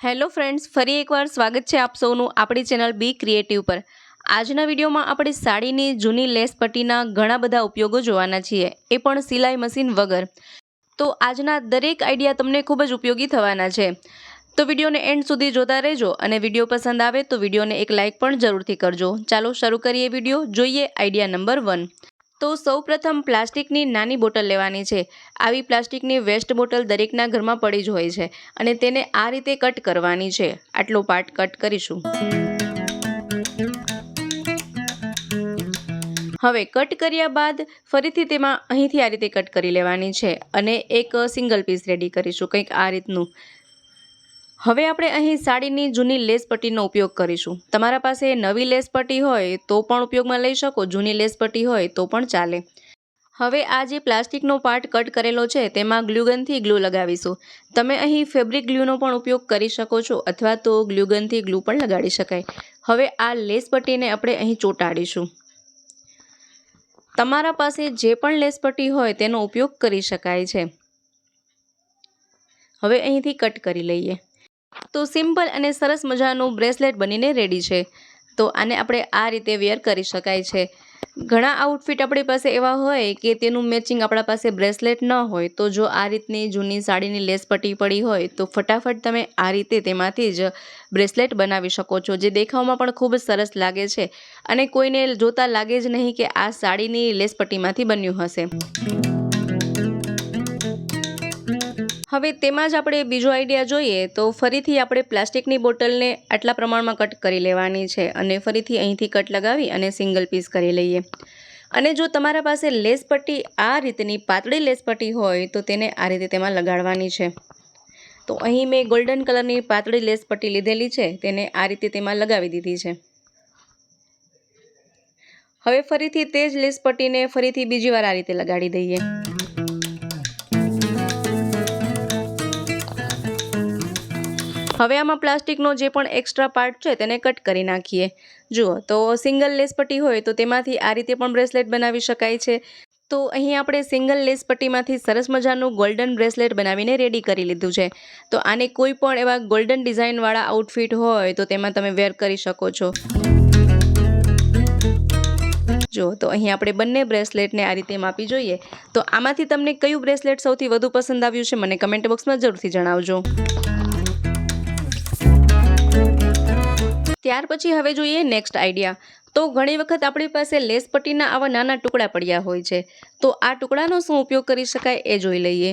Hello friends, ફરી એકવાર સ્વાગત છે આપ સૌનું આપણી ચેનલ બી ક્રિએટિવ પર. આજના વિડીયોમાં આપણે સાડીની જૂની લેસ પટ્ટીના ઘણા બધા ઉપયોગો જોવાના છીએ. એ પણ સિલાઈ મશીન વગર. તો આજના દરેક આઈડિયા તમને ખૂબ જ ઉપયોગી થવાના છે. તો વિડીયોને એન્ડ સુધી જોતા રહેજો અને વીડિયો પસંદ આવે તો વિડીયોને એક લાઇક પણ જરૂરથી કરજો. ચાલો શરૂ કરીએ વીડિયો. જોઈએ આઈડિયા નંબર વન. તો સૌપ્રથમ પ્લાસ્ટિકની નાની બોટલ લેવાની છે. આવી પ્લાસ્ટિકની વેસ્ટ બોટલ દરેકના ઘરમાં પડી જ હોય છે અને તેને આ રીતે કટ કરવાની છે. આટલો પાર્ટ કટ કરીશું. હવે કટ કર્યા બાદ ફરીથી તેમાં અહીંથી આ રીતે કટ કરી લેવાની છે અને એક સિંગલ પીસ રેડી કરીશું કંઈક આ રીતનું. હવે આપણે અહીં સાડીની જૂની લેસ પટ્ટીનો ઉપયોગ કરીશું. તમારા પાસે નવી લેસ પટ્ટી હોય તો પણ ઉપયોગમાં લઈ શકો, જૂની લેસ પટ્ટી હોય તો પણ ચાલે. હવે આ જે પ્લાસ્ટિકનો પાર્ટ કટ કરેલો છે તેમાં ગ્લુગનથી ગ્લુ લગાવીશું. તમે અહીં ફેબ્રિક ગ્લુનો પણ ઉપયોગ કરી શકો છો અથવા તો ગ્લુગનથી ગ્લુ પણ લગાડી શકાય. હવે આ લેસ પટ્ટીને આપણે અહીં ચોંટાડીશું. તમારા પાસે જે પણ લેસ પટ્ટી હોય તેનો ઉપયોગ કરી શકાય છે. હવે અહીંથી કટ કરી લઈએ. તો સિમ્પલ અને સરસ મજાનું બ્રેસલેટ બનીને રેડી છે. તો આને આપણે આ રીતે વેર કરી શકાય છે. ઘણા આઉટફિટ આપણી પાસે એવા હોય કે તેનું મેચિંગ આપણા પાસે બ્રેસલેટ ન હોય, તો જો આ રીતની જૂની સાડીની લેસ પટ્ટી પડી હોય, તો ફટાફટ તમે આ રીતે તેમાંથી જ બ્રેસલેટ બનાવી શકો છો, જે દેખાવમાં પણ ખૂબ જ સરસ લાગે છે અને કોઈને જોતા લાગે જ નહીં કે આ સાડીની લેસ પટ્ટીમાંથી બન્યું હશે. હવે તેમાં જ આપણે બીજો આઈડિયા જોઈએ તો ફરીથી આપણે પ્લાસ્ટિકની બોટલને આટલા પ્રમાણમાં કટ કરી લેવાની છે અને ફરીથી અહીંથી કટ લગાવી અને સિંગલ પીસ કરી લઈએ. અને જો તમારા પાસે લેસ પટ્ટી આ રીતની પાતળી લેસ પટ્ટી હોય તો તેને આ રીતે તેમાં લગાડવાની છે. તો અહીં મેં ગોલ્ડન કલરની પાતળી લેસ પટ્ટી લીધેલી છે, તેને આ રીતે તેમાં લગાવી દીધી છે. હવે ફરીથી તે જ લેસ પટ્ટીને ફરીથી બીજી વાર આ રીતે લગાડી દઈએ. હવે આમાં પ્લાસ્ટિકનો જે પણ એક્સ્ટ્રા પાર્ટ છે તેને કટ કરી નાખીએ. જુઓ, તો સિંગલ લેસ પટ્ટી હોય તો તેમાંથી આ રીતે પણ બ્રેસલેટ બનાવી શકાય છે. તો અહીં આપણે સિંગલ લેસ પટ્ટીમાંથી સરસ મજાનું ગોલ્ડન બ્રેસલેટ બનાવીને રેડી કરી લીધું છે. તો આને કોઈ પણ એવા ગોલ્ડન ડિઝાઇનવાળા આઉટફિટ હોય તો તેમાં તમે વેર કરી શકો છો. જો તો અહીં આપણે બંને બ્રેસલેટને આ રીતે માપી જોઈએ. તો આમાંથી તમને કયું બ્રેસલેટ સૌથી વધુ પસંદ આવ્યું છે મને કમેન્ટ બોક્સમાં જરૂરથી જણાવજો. ત્યાર પછી હવે જોઈએ નેક્સ્ટ આઈડિયા તો ઘણી વખત આપણી પાસે લેસ પટ્ટીના આવા નાના ટુકડા પડ્યા હોય છે. તો આ ટુકડાનો શું ઉપયોગ કરી શકાય એ જોઈ લઈએ.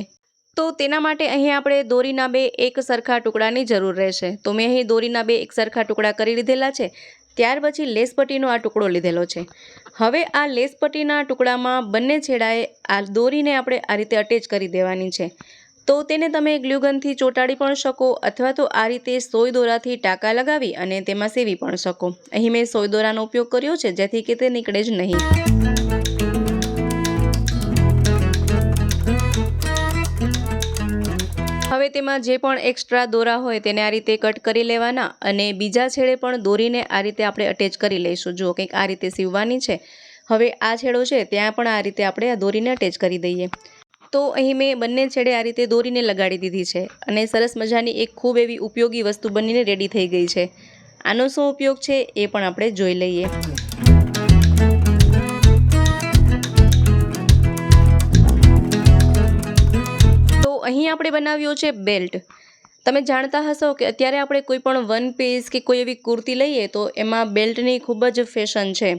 તો તેના માટે અહીં આપણે દોરીના બે એક સરખા ટુકડાની જરૂર રહેશે. તો મેં અહીં દોરીના બે એક સરખા ટુકડા કરી લીધેલા છે. ત્યાર પછી લેસ પટ્ટીનો આ ટુકડો લીધેલો છે. હવે આ લેસ પટ્ટીના ટુકડામાં બંને છેડાએ આ દોરીને આપણે આ રીતે અટેચ કરી દેવાની છે. તો તેને તમે ગ્લુગનથી ચોંટાડી પણ શકો અથવા તો આ રીતે સોય દોરાથી ટાંકા લગાવી અને તેમાં સેવી પણ શકો. અહીં મેં સોય દોરાનો ઉપયોગ કર્યો છે, જેથી કે તે નીકળે જ નહીં. હવે તેમાં જે પણ એક્સ્ટ્રા દોરા હોય તેને આ રીતે કટ કરી લેવાના અને બીજા છેડે પણ દોરીને આ રીતે આપણે અટેચ કરી લઈશું. જુઓ, કંઈક આ રીતે સીવવાની છે. હવે આ છેડો છે, ત્યાં પણ આ રીતે આપણે આ દોરીને અટેચ કરી દઈએ. તો અહીં મેં બંને છેડે આ રીતે દોરીને લગાડી દીધી છે અને સરસ મજાની એક ખૂબ એવી ઉપયોગી વસ્તુ બનીને રેડી થઈ ગઈ છે. આનો શું ઉપયોગ છે એ પણ આપણે જોઈ લઈએ. તો અહીં આપણે બનાવ્યો છે બેલ્ટ તમે જાણતા હશો કે અત્યારે આપણે કોઈ પણ વન પીસ કે કોઈ એવી કુર્તી લઈએ તો એમાં બેલ્ટની ખૂબ જ ફેશન છે.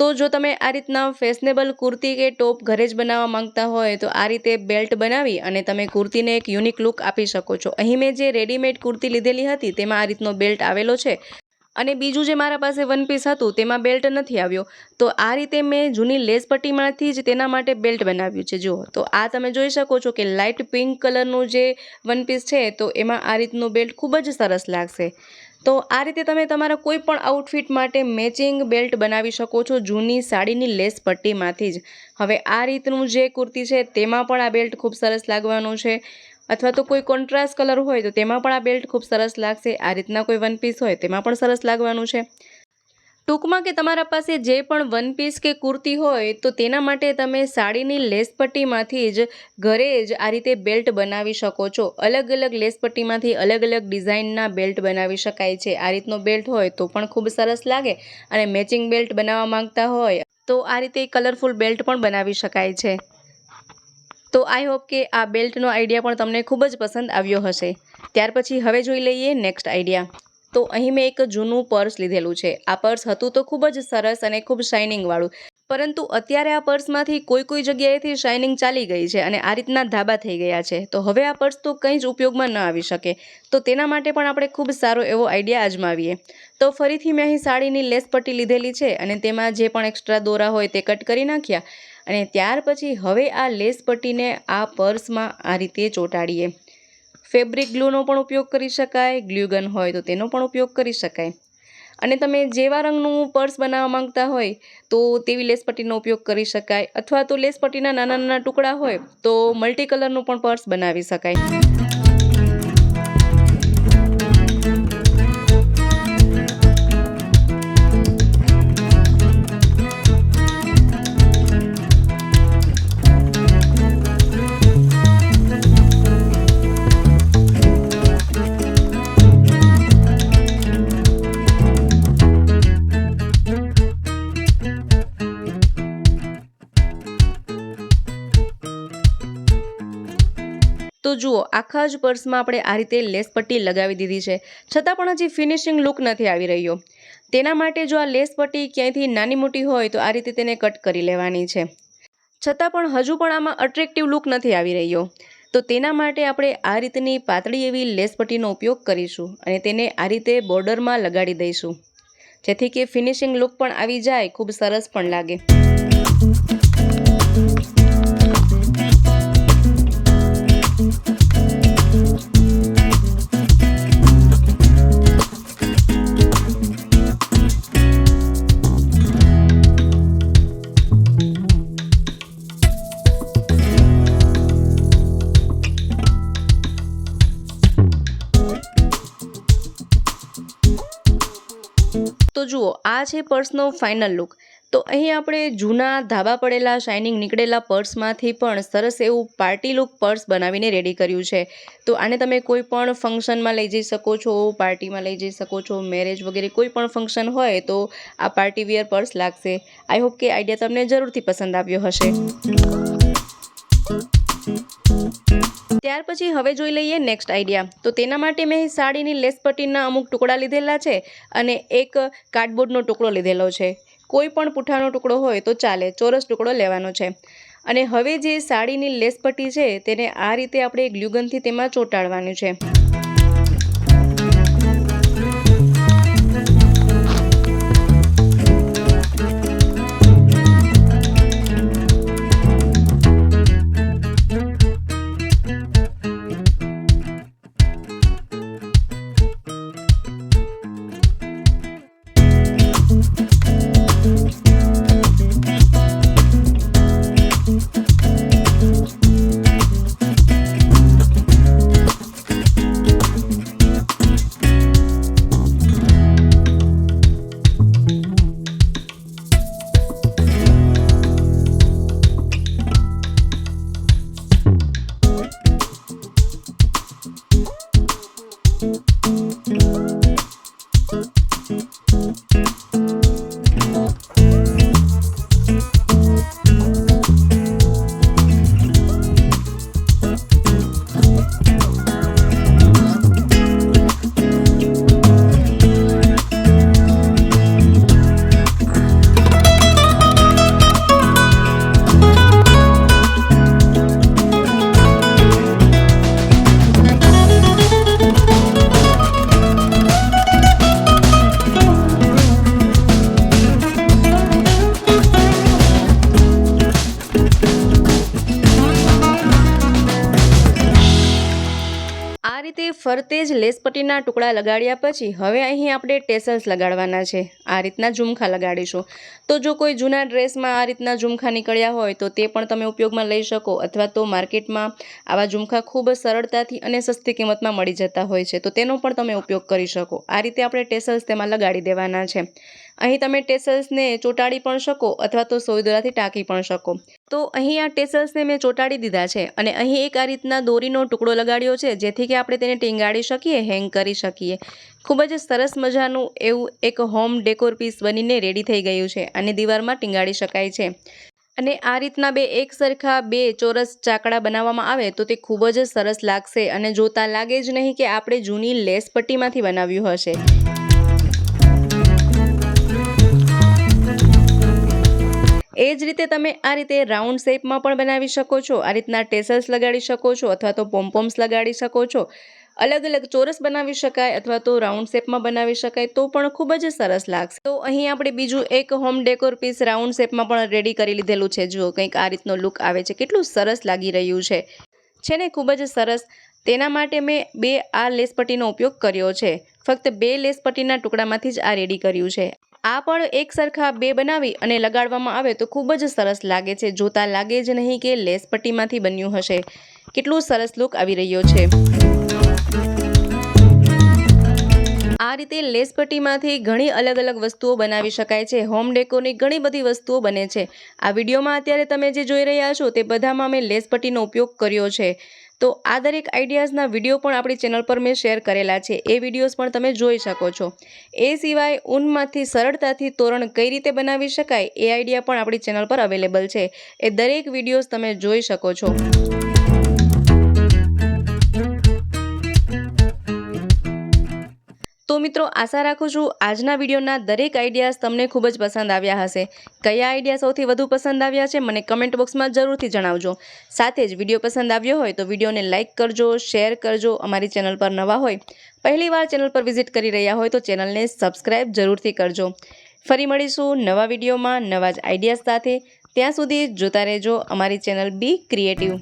તો જો તમે આ રીતના ફેશનેબલ કુર્તી કે ટોપ ઘરે જ બનાવવા માંગતા હોય તો આ રીતે બેલ્ટ બનાવી અને તમે કુર્તીને એક યુનિક લુક આપી શકો છો. અહીં મેં જે રેડીમેડ કુર્તી લીધેલી હતી તેમાં આ રીતનો બેલ્ટ આવેલો છે. અને બીજું જે મારા પાસે વન પીસ હતું, તેમાં બેલ્ટ નથી આવ્યો. તો આ રીતે મેં જૂની લેસ પટ્ટીમાંથી જ તેના માટે બેલ્ટ બનાવ્યું છે. જુઓ, તો આ તમે જોઈ શકો છો કે લાઇટ પિંક કલરનું જે વન પીસ છે, તો એમાં આ રીતનું બેલ્ટ ખૂબ જ સરસ લાગશે. તો આ રીતે તમે તમારા કોઈ પણ આઉટફિટ માટે મેચિંગ બેલ્ટ બનાવી શકો છો જૂની સાડીની લેસ પટ્ટીમાંથી જ. હવે આ રીતનું જે કુર્તી છે, તેમાં પણ આ બેલ્ટ ખૂબ સરસ લાગવાનું છે. અથવા તો કોઈ કોન્ટ્રાસ્ટ કલર હોય તો તેમાં પણ આ બેલ્ટ ખૂબ સરસ લાગશે. આ રીતના કોઈ વન પીસ હોય તેમાં પણ સરસ લાગવાનું છે. ટૂંકમાં કે તમારા પાસે જે પણ વન પીસ કે કુર્તી હોય તો તેના માટે તમે સાડીની લેસપટ્ટીમાંથી જ ઘરે જ આ રીતે બેલ્ટ બનાવી શકો છો. અલગ અલગ લેસપટ્ટીમાંથી અલગ અલગ ડિઝાઇનના બેલ્ટ બનાવી શકાય છે. આ રીતનો બેલ્ટ હોય તો પણ ખૂબ સરસ લાગે અને મેચિંગ બેલ્ટ બનાવવા માંગતા હોય તો આ રીતે કલરફુલ બેલ્ટ પણ બનાવી શકાય છે. તો આઈ હોપ કે આ બેલ્ટનો આઈડિયા પણ તમને ખૂબ જ પસંદ આવ્યો હશે. ત્યાર પછી હવે જોઈ લઈએ નેક્સ્ટ આઈડિયા. તો અહીં મેં એક જૂનું પર્સ લીધેલું છે. આ પર્સ હતું તો ખૂબ જ સરસ અને ખૂબ શાઇનિંગવાળું. પરંતુ અત્યારે આ પર્સમાંથી કોઈ કોઈ જગ્યાએથી શાઇનિંગ ચાલી ગઈ છે અને આ રીતના ધાબા થઈ ગયા છે. તો હવે આ પર્સ તો કંઈ જ ઉપયોગમાં ન આવી શકે. તો તેના માટે પણ આપણે ખૂબ સારો એવો આઈડિયા અજમાવીએ. તો ફરીથી મેં અહીં સાડીની લેસ પટ્ટી લીધેલી છે અને તેમાં જે પણ એક્સ્ટ્રા દોરા હોય તે કટ કરી નાખ્યા અને ત્યાર પછી હવે આ લેસ પટ્ટીને આ પર્સમાં આ રીતે ચોંટાડીએ. ફેબ્રિક ગ્લુનો પણ ઉપયોગ કરી શકાય ગ્લ્યુગન હોય તો તેનો પણ ઉપયોગ કરી શકાય. અને તમે જેવા રંગનું પર્સ બનાવવા માંગતા હોય, તો તેવી લેસ પટ્ટીનો ઉપયોગ કરી શકાય. અથવા તો લેસ પટ્ટીના નાના નાના ટુકડા હોય, તો મલ્ટી કલરનું પણ પર્સ બનાવી શકાય. તો જુઓ, આખા જ પર્સમાં આપણે આ રીતે લેસ પટ્ટી લગાવી દીધી છે. છતાં પણ હજી ફિનિશિંગ લુક નથી આવી રહ્યો. તેના માટે જો આ લેસ પટ્ટી ક્યાંયથી નાની મોટી હોય, તો આ રીતે તેને કટ કરી લેવાની છે. છતાં પણ હજુ પણ આમાં અટ્રેક્ટિવ લુક નથી આવી રહ્યો. તો તેના માટે આપણે આ રીતની પાતળી એવી લેસ પટ્ટીનો ઉપયોગ કરીશું અને તેને આ રીતે બોર્ડરમાં લગાડી દઈશું. જેથી કે ફિનિશિંગ લુક પણ આવી જાય, ખૂબ સરસ પણ લાગે. આ છે પર્સનો ફાઇનલ લુક તો અહીં આપણે જૂના ધાબા પડેલા શાઇનિંગ નીકળેલા પર્સમાંથી પણ સરસ એવું પાર્ટી લુક પર્સ બનાવીને રેડી કર્યું છે. તો આને તમે કોઈ પણ ફંક્શનમાં લઈ જઈ શકો છો પાર્ટીમાં લઈ જઈ શકો છો મેરેજ વગેરે કોઈ પણ ફંક્શન હોય તો આ પાર્ટી વિયર પર્સ લાગશે. આઈ હોપ કે આઈડિયા તમને જરૂરથી પસંદ આવ્યો હશે. ત્યાર પછી હવે જોઈ લઈએ નેક્સ્ટ આઈડિયા તો તેના માટે મેં સાડીની લેસ અમુક ટુકડા લીધેલા છે અને એક કાર્ડબોર્ડનો ટુકડો લીધેલો છે. કોઈ પણ પૂઠાનો ટુકડો હોય તો ચાલે, ચોરસ ટુકડો લેવાનો છે. અને હવે જે સાડીની લેસ છે તેને આ રીતે આપણે ગ્લુગનથી તેમાં ચોંટાડવાનું છે. ફરતે જ લેસપટ્ટીના ટુકડા લગાડ્યા પછી હવે અહીં આપણે ટેસલ્સ લગાડવાના છે. આ રીતના ઝુમખા લગાડીશું. તો જો કોઈ જૂના ડ્રેસમાં આ રીતના ઝુમખા નીકળ્યા હોય, તો તે પણ તમે ઉપયોગમાં લઈ શકો અથવા તો માર્કેટમાં આવા ઝુમખા ખૂબ સરળતાથી અને સસ્તી કિંમતમાં મળી જતા હોય છે. તો તેનો પણ તમે ઉપયોગ કરી શકો. આ રીતે આપણે ટેસલ્સ તેમાં લગાડી દેવાના છે. અહીં તમે ટેસલ્સને ચોંટાડી પણ શકો અથવા તો સોય દોરાથી ટાંકી પણ શકો. તો અહીં આ ટેસલ્સને મેં ચોંટાડી દીધા છે અને અહીં એક આ રીતના દોરીનો ટુકડો લગાડ્યો છે જેથી કે આપણે તેને ટીંગાડી શકીએ, હેંગ કરી શકીએ. ખૂબ જ સરસ મજાનું એવું એક હોમ ડેકોર પીસ બનીને રેડી થઈ ગયું છે અને દીવારમાં ટીંગાડી શકાય છે. અને આ રીતના બે એક સરખા બે ચોરસ ચાકડા બનાવવામાં આવે તો તે ખૂબ જ સરસ લાગશે અને જોતા લાગે જ નહીં કે આપણે જૂની લેસ પટ્ટીમાંથી બનાવ્યું હશે. એ જ રીતે તમે આ રીતે રાઉન્ડ શેપમાં પણ બનાવી શકો છો, આ રીતના ટેસલ્સ લગાડી શકો છો અથવા તો પોમ્પોમ્સ લગાડી શકો છો. અલગ અલગ ચોરસ બનાવી શકાય અથવા તો રાઉન્ડ શેપમાં બનાવી શકાય, તો પણ ખૂબ જ સરસ લાગશે. તો અહીં આપણે બીજું એક હોમ ડેકોર પીસ રાઉન્ડ શેપમાં પણ રેડી કરી લીધેલું છે. જુઓ કંઈક આ રીતનો લુક આવે છે. કેટલું સરસ લાગી રહ્યું છે. છે ને, ખૂબ જ સરસ. તેના માટે મેં બે આ લેસ પટ્ટીનો ઉપયોગ કર્યો છે. ફક્ત બે લેસ પટ્ટીના ટુકડામાંથી જ આ રેડી કર્યું છે. આ પણ એક સરખા બે બનાવી અને લગાડવામાં આવે તો ખૂબ જ સરસ લાગે છે. જોતા લાગે જ નહીં કે લેસ પટ્ટીમાંથી બન્યું હશે. કેટલું સરસ લુક આવી રહ્યો છે. આ રીતે લેસપટ્ટીમાંથી ઘણી અલગ અલગ વસ્તુઓ બનાવી શકાય છે. હોમ ડેકોરની ઘણી બધી વસ્તુઓ બને છે. આ વિડીયોમાં અત્યારે તમે જે જોઈ રહ્યા છો તે બધામાં મેં લેસપટ્ટીનો ઉપયોગ કર્યો છે. તો આ દરેક આઈડિયાઝના વીડિયો પણ આપણી ચેનલ પર મેં શેર કરેલા છે. એ વિડીયોઝ પણ તમે જોઈ શકો છો. એ સિવાય ઊનમાંથી સરળતાથી તોરણ કઈ રીતે બનાવી શકાય એ આઈડિયા પણ આપણી ચેનલ પર અવેલેબલ છે. એ દરેક વિડીયોઝ તમે જોઈ શકો છો. તો મિત્રો, આશા રાખું છું આજના વિડીયોના દરેક આઈડિયાઝ તમને ખૂબ જ પસંદ આવ્યા હશે. કયા આઈડિયા સૌથી વધુ પસંદ આવ્યા છે, મને કમેન્ટ બોક્સમાં જરૂરથી જણાવજો. સાથે જ વીડિયો પસંદ આવ્યો હોય તો વિડીયોને લાઇક કરજો શેર કરજો, અમારી ચેનલ પર નવા હોય, પહેલીવાર ચેનલ પર વિઝિટ કરી રહ્યા હોય તો ચેનલને સબસ્ક્રાઈબ જરૂરથી કરજો. ફરી મળીશું નવા વિડીયોમાં નવા જ આઈડિયાઝ સાથે. ત્યાં સુધી જોતા રહેજો અમારી ચેનલ બી ક્રિએટિવ